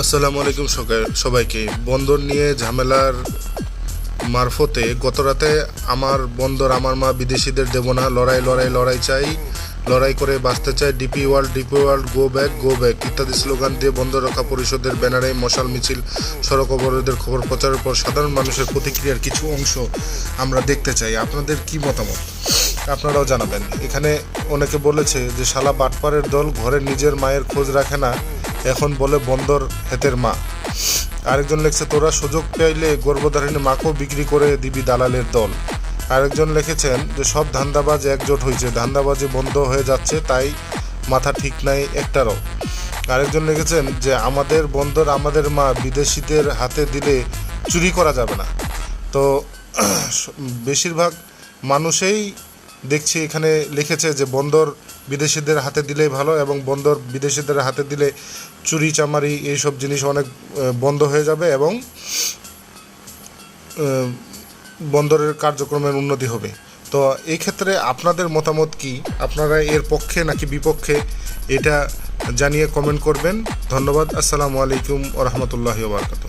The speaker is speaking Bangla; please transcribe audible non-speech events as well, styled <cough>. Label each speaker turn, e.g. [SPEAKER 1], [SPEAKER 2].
[SPEAKER 1] আসসালামু আলাইকুম সবাইকে। বন্দর নিয়ে ঝামেলার মারফতে গত রাতে আমার বন্দর, আমার মা বিদেশিদের দেব না। লড়াই লড়াই লড়াই চাই। লড়াই করে বাঁচতে চাই। DP World DP World, go back go back ইত্যাদি স্লোগান দিয়ে বন্দর রক্ষা পরিষদের ব্যানারে মশাল, মিছিল, সড়ক অবরোধের খবর প্রচারের পর সাধারণ মানুষের প্রতিক্রিয়ার কিছু অংশ আমরা দেখতে চাই। আপনাদের কি মতামত? আপনারাও জানাবেন। এখানে অনেকে বলেছে যে, শালা বাটপারের দল ঘরে নিজের মায়ের খোঁজ রাখে না। এখন বলে বন্দর হেতের মা। আরেকজন লিখছে, তোরা সুযোগ পেলে গর্ভধারিণী মাকেও বিক্রি করে দিবি দালালের দল। আরেকজন লিখেছেন যে, সব ধান্দাবাজ একজোট হয়েছে ধান্দাবাজি বন্ধ হয়ে যাচ্ছে, তাই মাথা ঠিক নাই একটারও। আরেকজন লিখেছেন যে, আমাদের বন্দর আমাদের মা, বিদেশিদের হাতে দিলে চুরি করা যাবে না। তো, <clears throat> বেশিরভাগ মানুষেই দেখছি এখানে লিখেছে যে বন্দর বিদেশিদের হাতে দিলেই ভালো এবং বন্দর বিদেশিদের হাতে দিলে চুরি, চামারি এইসব জিনিস অনেক বন্ধ হয়ে যাবে এবং বন্দরের কার্যক্রমের উন্নতি হবে। তো এই ক্ষেত্রে আপনাদের মতামত কি? আপনারা এর পক্ষে নাকি বিপক্ষে এটা জানিয়ে কমেন্ট করবেন। ধন্যবাদ। আসসালামু আলাইকুম ও রহমতুল্লাহি বারকাতুহ।